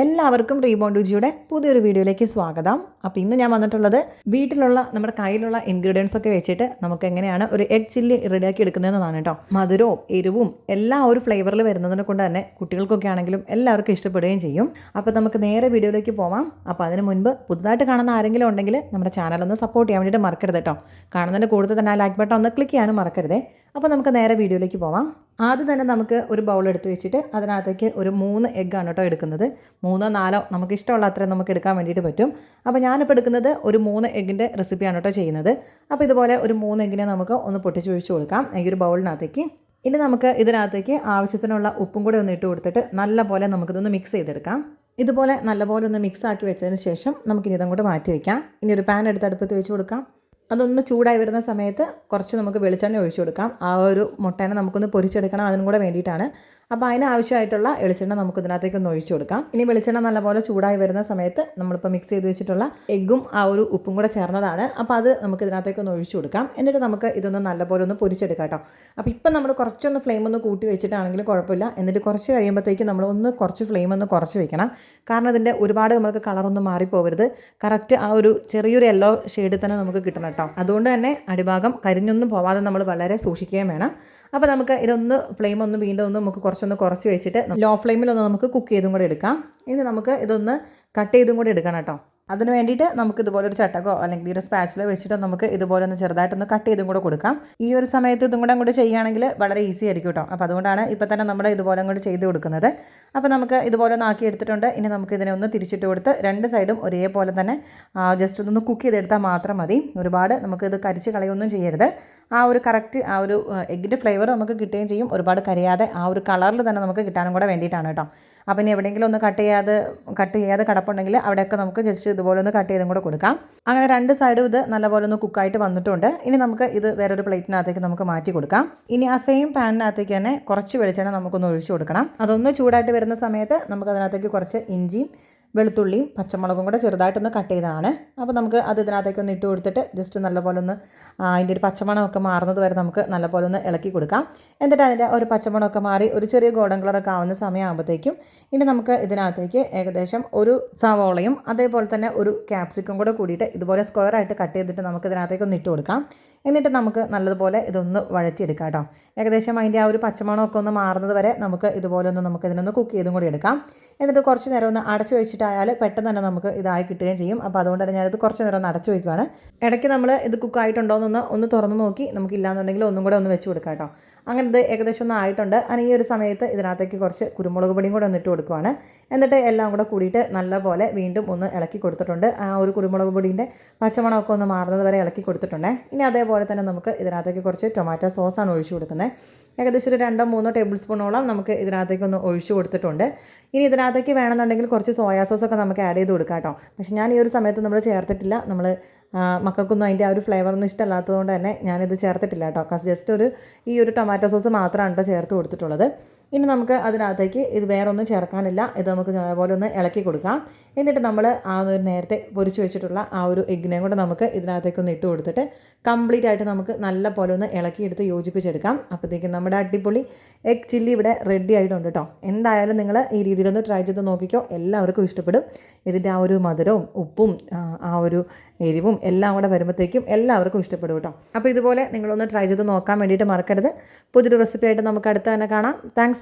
എല്ലാവർക്കും റീബോണ്ടുജിയുടെ പുതിയൊരു വീഡിയോയിലേക്ക് സ്വാഗതം. അപ്പോൾ ഇന്ന് ഞാൻ വന്നിട്ടുള്ളത് വീട്ടിലുള്ള നമ്മുടെ കയ്യിലുള്ള ഇൻഗ്രീഡിയൻസ് ഒക്കെ വെച്ചിട്ട് നമുക്ക് എങ്ങനെയാണ് ഒരു എഗ് ചില്ലി റെഡിയാക്കി എടുക്കുന്നതെന്നാണ് കേട്ടോ. മധുരവും എരിവും എല്ലാ ഒരു ഫ്ലേവറിൽ വരുന്നതിനെ കൊണ്ട് തന്നെ കുട്ടികൾക്കൊക്കെ ആണെങ്കിലും എല്ലാവർക്കും ഇഷ്ടപ്പെടുകയും ചെയ്യും. അപ്പോൾ നമുക്ക് നേരെ വീഡിയോയിലേക്ക് പോവാം. അപ്പോൾ അതിന് മുൻപ് പുതുതായിട്ട് കാണുന്ന ആരെങ്കിലും ഉണ്ടെങ്കിൽ നമ്മുടെ ചാനൽ ഒന്ന് സപ്പോർട്ട് ചെയ്യാൻ വേണ്ടിയിട്ട് മറക്കരുത് കേട്ടോ. കാണുന്നതിന്റെ കൂടുതൽ തന്നെ ആ ലൈക്ക് ബട്ടൺ ഒന്ന് ക്ലിക്ക് ചെയ്യാനും മറക്കരുതേ. അപ്പോൾ നമുക്ക് നേരെ വീഡിയോയിലേക്ക് പോവാം. ആദ്യം തന്നെ നമുക്ക് ഒരു ബൗൾ എടുത്ത് വെച്ചിട്ട് അതിനകത്തേക്ക് ഒരു മൂന്ന് എഗ്ഗാണ് കേട്ടോ എടുക്കുന്നത്. മൂന്നോ നാലോ നമുക്ക് ഇഷ്ടമുള്ള അത്രയും നമുക്ക് എടുക്കാൻ വേണ്ടിയിട്ട് പറ്റും. അപ്പോൾ ഞാനിപ്പോൾ എടുക്കുന്നത് ഒരു മൂന്ന് എഗ്ഗിന്റെ റെസിപ്പിയാണ് കേട്ടോ ചെയ്യുന്നത്. അപ്പോൾ ഇതുപോലെ ഒരു മൂന്ന് എഗ്ഗിനെ നമുക്ക് ഒന്ന് പൊട്ടിച്ചൊഴിച്ച് കൊടുക്കാം ഈ ഒരു ബൗളിനകത്തേക്ക് ഇനി നമുക്ക് ഇതിനകത്തേക്ക് ആവശ്യത്തിനുള്ള ഉപ്പും കൂടി ഒന്ന് ഇട്ട് കൊടുത്തിട്ട് നല്ലപോലെ നമുക്കിതൊന്ന് മിക്സ് ചെയ്തെടുക്കാം. ഇതുപോലെ നല്ലപോലെ ഒന്ന് മിക്സ് ആക്കി വെച്ചതിന് ശേഷം നമുക്കിനി ഇതും കൂടെ മാറ്റി വയ്ക്കാം ഇനി ഒരു പാൻ എടുത്ത് അടുപ്പത്ത് വെച്ച് കൊടുക്കാം. അതൊന്ന് ചൂടായി വരുന്ന സമയത്ത് കുറച്ച് നമുക്ക് വെളിച്ചെണ്ണ ഒഴിച്ചു കൊടുക്കാം. ആ ഒരു മുട്ടേനെ നമുക്കൊന്ന് പൊരിച്ചെടുക്കണം. അതിനും കൂടെ വേണ്ടിയിട്ടാണ് അപ്പോൾ അതിനാവശ്യമായിട്ടുള്ള വെളിച്ചെണ്ണ നമുക്ക് ഇതിനകത്തേക്ക് ഒന്ന് ഒഴിച്ചു കൊടുക്കാം. ഇനി വെളിച്ചെണ്ണ നല്ലപോലെ ചൂടായി വരുന്ന സമയത്ത് നമ്മളിപ്പോൾ മിക്സ് ചെയ്ത് വെച്ചിട്ടുള്ള എഗ്ഗും ആ ഒരു ഉപ്പും കൂടെ ചേർന്നതാണ്. അപ്പോൾ അത് നമുക്ക് ഇതിനകത്തേക്ക് ഒന്ന് ഒഴിച്ചു കൊടുക്കാം. എന്നിട്ട് നമുക്ക് ഇതൊന്ന് നല്ലപോലെ ഒന്ന് പൊരിച്ചെടുക്കാം കേട്ടോ. അപ്പോൾ ഇപ്പം നമ്മൾ കുറച്ചൊന്ന് ഫ്ലെയിം ഒന്ന് കൂട്ടി വെച്ചിട്ടാണെങ്കിലും കുഴപ്പമില്ല. എന്നിട്ട് കുറച്ച് കഴിയുമ്പോഴത്തേക്ക് നമ്മൾ ഒന്ന് കുറച്ച് ഫ്ലെയിം ഒന്ന് കുറച്ച് വെക്കണം. കാരണം ഇതിന്റെ ഒരുപാട് നമുക്ക് കളറൊന്നും മാറിപ്പോകരുത് കറക്റ്റ് ആ ഒരു ചെറിയൊരു യെല്ലോ ഷെയ്ഡിൽ തന്നെ നമുക്ക് കിട്ടണം കേട്ടോ. അതുകൊണ്ട് തന്നെ അടിഭാഗം കരിഞ്ഞൊന്നും പോവാതെ നമ്മൾ വളരെ സൂക്ഷിക്കുകയും വേണം. അപ്പോൾ നമുക്ക് ഇതൊന്ന് ഫ്ലെയിം ഒന്ന് വീണ്ടും ഒന്ന് നമുക്ക് കുറച്ചൊന്ന് കുറച്ച് വെച്ചിട്ട് ലോ ഫ്ലെയിമിലൊന്ന് നമുക്ക് കുക്ക് ചെയ്തും കൂടെ എടുക്കാം. ഇനി നമുക്ക് ഇതൊന്ന് കട്ട് ചെയ്തും കൂടെ എടുക്കണം കേട്ടോ. അതിന് വേണ്ടിയിട്ട് നമുക്ക് ഇതുപോലെ ഒരു ചട്ടക്കോ അല്ലെങ്കിൽ ഒരു സ്പാച്ചിലോ വെച്ചിട്ട് നമുക്ക് ഇതുപോലെ ഒന്ന് ചെറുതായിട്ടൊന്ന് കട്ട് ചെയ്തും കൂടെ കൊടുക്കാം. ഈ ഒരു സമയത്ത് ഇതും കൂടെ അങ്ങോട്ട് ചെയ്യുകയാണെങ്കിൽ വളരെ ഈസി ആയിരിക്കും കേട്ടോ. അപ്പോൾ അതുകൊണ്ടാണ് ഇപ്പോൾ തന്നെ നമ്മൾ ഇതുപോലെ അങ്ങോട്ട് ചെയ്ത് കൊടുക്കുന്നത്. അപ്പോൾ നമുക്ക് ഇതുപോലെ ഒന്ന് ആക്കി എടുത്തിട്ടുണ്ട്. ഇനി നമുക്ക് ഇതിനെ ഒന്ന് തിരിച്ചിട്ട് കൊടുത്ത് രണ്ട് സൈഡും ഒരേപോലെ തന്നെ ജസ്റ്റ് ഒന്ന് കുക്ക് ചെയ്തെടുത്താൽ മാത്രം മതി. ഒരുപാട് നമുക്ക് ഇത് കരിച്ച് കളയൊന്നും ചെയ്യരുത്. ആ ഒരു കറക്റ്റ് ആ ഒരു എഗ്ഗിന്റെ ഫ്ലേവർ നമുക്ക് കിട്ടുകയും ചെയ്യും. ഒരുപാട് കരിയാതെ ആ ഒരു കളറിൽ തന്നെ നമുക്ക് കിട്ടാനും കൂടെ വേണ്ടിയിട്ടാണ് കേട്ടോ. അപ്പം ഇനി എവിടെയെങ്കിലും ഒന്ന് കട്ട് ചെയ്യാതെ കട്ട് ചെയ്യാതെ കിടപ്പുണ്ടെങ്കിൽ അവിടെയൊക്കെ നമുക്ക് ജസ്റ്റ് ഇതുപോലെ ഒന്ന് കട്ട് ചെയ്തും കൂടെ കൊടുക്കാം. അങ്ങനെ രണ്ട് സൈഡും ഇത് നല്ലപോലെ ഒന്ന് കുക്കായിട്ട് വന്നിട്ടുണ്ട്. ഇനി നമുക്ക് ഇത് വേറൊരു പ്ലേറ്റിനകത്തേക്ക് നമുക്ക് മാറ്റി കൊടുക്കാം. ഇനി ആ സെയിം പാനിനകത്തേക്ക് തന്നെ കുറച്ച് വെളിച്ചെണ്ണ നമുക്കൊന്ന് ഒഴിച്ചു കൊടുക്കണം. അതൊന്ന് ചൂടായിട്ട് വരുന്ന സമയത്ത് നമുക്ക് അതിനകത്തേക്ക് കുറച്ച് ഇഞ്ചിയും വെളുത്തുള്ളിയും പച്ചമുളകും കൂടെ ചെറുതായിട്ടൊന്ന് കട്ട് ചെയ്തതാണ്. അപ്പോൾ നമുക്ക് അത് ഇതിനകത്തേക്ക് ഒന്ന് ഇട്ട് കൊടുത്തിട്ട് ജസ്റ്റ് നല്ലപോലെ ഒന്ന് അതിന്റെ ഒരു പച്ചമണമൊക്കെ മാറുന്നത് വരെ നമുക്ക് നല്ലപോലെ ഒന്ന് ഇളക്കി കൊടുക്കാം. എന്നിട്ട് അതിന്റെ ഒരു പച്ചമണമൊക്കെ മാറി ഒരു ചെറിയ ഗോൾഡൻ കളറൊക്കെ ആവുന്ന സമയമാകുമ്പോഴത്തേക്കും ഇനി നമുക്ക് ഇതിനകത്തേക്ക് ഏകദേശം ഒരു സവോളയും അതേപോലെ തന്നെ ഒരു ക്യാപ്സിക്കും കൂടെ കൂടിയിട്ട് ഇതുപോലെ സ്ക്വയറായിട്ട് കട്ട് ചെയ്തിട്ട് നമുക്ക് ഇതിനകത്തേക്ക് ഒന്ന് ഇട്ട് കൊടുക്കാം. എന്നിട്ട് നമുക്ക് നല്ലതുപോലെ ഇതൊന്ന് വഴറ്റിയെടുക്കാം കേട്ടോ. ഏകദേശം അതിന്റെ ആ ഒരു പച്ചമണമൊക്കെ ഒന്ന് മാറുന്നത് വരെ നമുക്ക് ഇതുപോലെ ഒന്ന് നമുക്ക് ഇതിനൊന്ന് കുക്ക് ചെയ്തും കൂടി എടുക്കാം. എന്നിട്ട് കുറച്ച് നേരം ഒന്ന് അടച്ചു വെച്ചിട്ടായാൽ പെട്ടെന്ന് തന്നെ നമുക്ക് ഇതായി കിട്ടുകയും ചെയ്യും. അപ്പോൾ അതുകൊണ്ട് തന്നെ ഞാനിത് കുറച്ച് നേരം ഒന്ന് അടച്ചു വയ്ക്കുകയാണ് ഇടയ്ക്ക് നമ്മൾ ഇത് കുക്കായിട്ടുണ്ടോ എന്നൊന്ന് ഒന്ന് തുറന്ന് നോക്കി നമുക്ക് ഇല്ലാന്നുണ്ടെങ്കിൽ ഒന്നും കൂടെ ഒന്ന് വെച്ച് കൊടുക്കാം കേട്ടോ. അങ്ങനെ ഏകദേശം ഒന്ന് ആയിട്ടുണ്ട്. അങ്ങനെ ഈ ഒരു സമയത്ത് ഇതിനകത്തേക്ക് കുറച്ച് കുരുമുളക് പൊടിയും കൂടെ ഒന്നിട്ട് കൊടുക്കുവാണ്. എന്നിട്ട് എല്ലാം കൂടെ കൂടിയിട്ട് നല്ലപോലെ വീണ്ടും ഒന്ന് ഇളക്കി കൊടുത്തിട്ടുണ്ട്. ആ ഒരു കുരുമുളക് പൊടിന്റെ പച്ചമണമൊക്കെ ഒന്ന് മാറുന്നത് വരെ ഇളക്കി കൊടുത്തിട്ടുണ്ട്. ഇനി അതേപോലെ തന്നെ നമുക്ക് ഇതിനകത്തേക്ക് കുറച്ച് ടൊമാറ്റോ സോസാണ് ഒഴിച്ചു കൊടുക്കുന്നത്. ഏകദേശം ഒരു രണ്ടോ മൂന്നോ ടേബിൾ സ്പൂണോളം നമുക്ക് ഇതിനകത്തേക്ക് ഒന്ന് ഒഴിച്ചു കൊടുത്തിട്ടുണ്ട്. ഇനി ഇതിനകത്തേക്ക് വേണമെന്നുണ്ടെങ്കിൽ കുറച്ച് സോയാ സോസൊക്കെ നമുക്ക് ആഡ് ചെയ്ത് കൊടുക്കാം കേട്ടോ. പക്ഷേ ഞാൻ ഈ ഒരു സമയത്ത് നമ്മൾ ചേർത്തിട്ടില്ല. നമ്മൾ മക്കൾക്കൊന്നും അതിന്റെ ആ ഒരു ഫ്ലേവറൊന്നും ഇഷ്ടമല്ലാത്തതുകൊണ്ട് തന്നെ ഞാനിത് ചേർത്തിട്ടില്ല കേട്ടോ. ജസ്റ്റ് ഒരു ഈ ഒരു ടൊമാറ്റോ സോസ് മാത്രമാണ് കേട്ടോ ചേർത്ത് കൊടുത്തിട്ടുള്ളത്. ഇനി നമുക്ക് അതിനകത്തേക്ക് ഇത് വേറെ ഒന്നും ചേർക്കാനില്ല. ഇത് നമുക്ക് അതേപോലെ ഒന്ന് ഇളക്കി കൊടുക്കാം. എന്നിട്ട് നമ്മൾ ആ ഒരു നേരത്തെ പൊരിച്ചു വെച്ചിട്ടുള്ള ആ ഒരു എഗ്ഗിനെയും കൂടെ നമുക്ക് ഇതിനകത്തേക്ക് ഒന്ന് ഇട്ട് കൊടുത്തിട്ട് കംപ്ലീറ്റ് ആയിട്ട് നമുക്ക് നല്ല പോലെ ഒന്ന് ഇളക്കിയെടുത്ത് യോജിപ്പിച്ചെടുക്കാം. അപ്പോഴത്തേക്കും നമ്മുടെ അടിപൊളി എഗ് ചില്ലി ഇവിടെ റെഡി ആയിട്ടുണ്ട് കേട്ടോ എന്തായാലും നിങ്ങൾ ഈ രീതിയിലൊന്ന് ട്രൈ ചെയ്ത് നോക്കിക്കോ. എല്ലാവർക്കും ഇഷ്ടപ്പെടും. ഇതിന്റെ ആ ഒരു മധുരവും ഉപ്പും ആ ഒരു എരിവും എല്ലാം കൂടെ വരുമ്പോഴത്തേക്കും എല്ലാവർക്കും ഇഷ്ടപ്പെടും കേട്ടോ അപ്പോൾ ഇതുപോലെ നിങ്ങളൊന്ന് ട്രൈ ചെയ്ത് നോക്കാൻ വേണ്ടിയിട്ട് മറക്കരുത്. പുതിയൊരു റെസിപ്പി ആയിട്ട് നമുക്ക് അടുത്ത് തന്നെ കാണാം. Thanks